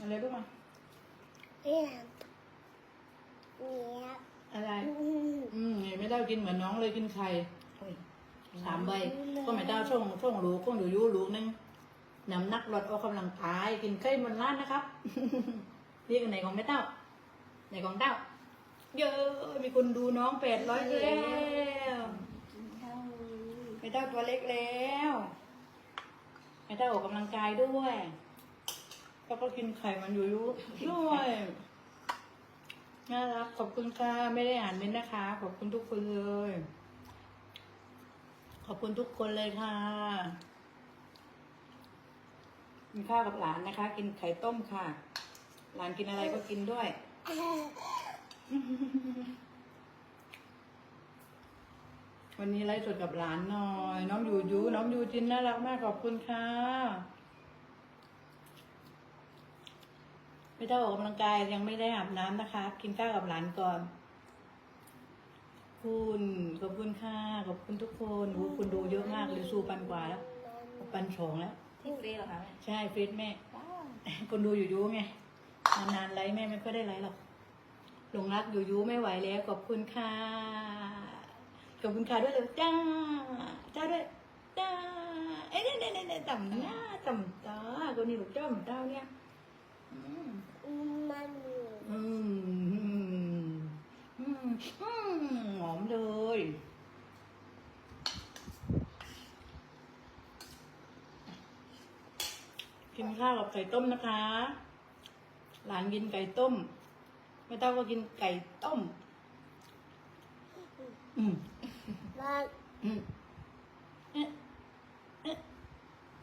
อะไรลูกมาเนี่ยเนี่ยอะไรอืมอืมไม่ได้กินเหมือนน้องเลยกินไข่อุ้ยสามใบ ก็ไม่ได้ช่วงช่วงลูกช่วงอยู่ยูลูกนึงน้ำหนักลดออกกำลังกายกินไข่บนร้านนะครับเรียกอันไหนของแม่เต้าไหนของเต้า เยอะมีคนดูน้องแปดร้อยแล้วกินเท่าแม่เต้าตัวเล็กแล้วแม่เต้าออกกำลังกายด้วย แล้วก็กินไข่มันอยู่ยูด้วยน่ารักขอบคุณค่ะไม่ได้อ่านเม้นนะคะ ขอบคุณทุกคนเลย ขอบคุณทุกคนเลยค่ะกินข้าวกับหลานนะคะ กินไข่ต้มค่ะ หลานกินอะไรก็กินด้วยวันนี้ไลฟ์สดกับหลานหน่อย น้องยูยูน้องยูจินน่ารักมากขอบคุณค่ะ ไม่ต้องออกกำลังกายยังไม่ได้อาบน้ำนะคะ กินข้าวกับหลานก่อนคุณขอบคุณค่ะขอบคุณทุกคนโอ้คุณดูเยอะมากเลยสูปันกว่าแล้วปันสองแล้วที่ฟรีเหรอคะแม่ใช่เฟซแม่ว้าวคนดูอยู่ยูไงนานๆไลฟ์แม่ไม่ค่อยได้ไลฟ์หรอกหลงรักอยู่ยูไม่ไหวแล้วขอบคุณค่ะขอบคุณค่ะด้วยเลยจ้าจ้าด้วยจ้าเอ้ยเนี่ยเนี่ยเนี่ยต่ำหน้าต่ำตาคนนี้ลูกเจ้าต่ำเต้าเนี่ยอื มันอืมอืมอืมหอมเลยกินข้าวกับไก่ต้มนะคะ หลานกินไก่ต้ม ไม่ต้องก็กินไก่ต้ม อืมมันอืมเอ๊ะเอ๊ะเ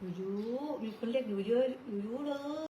อ๊ะอยู่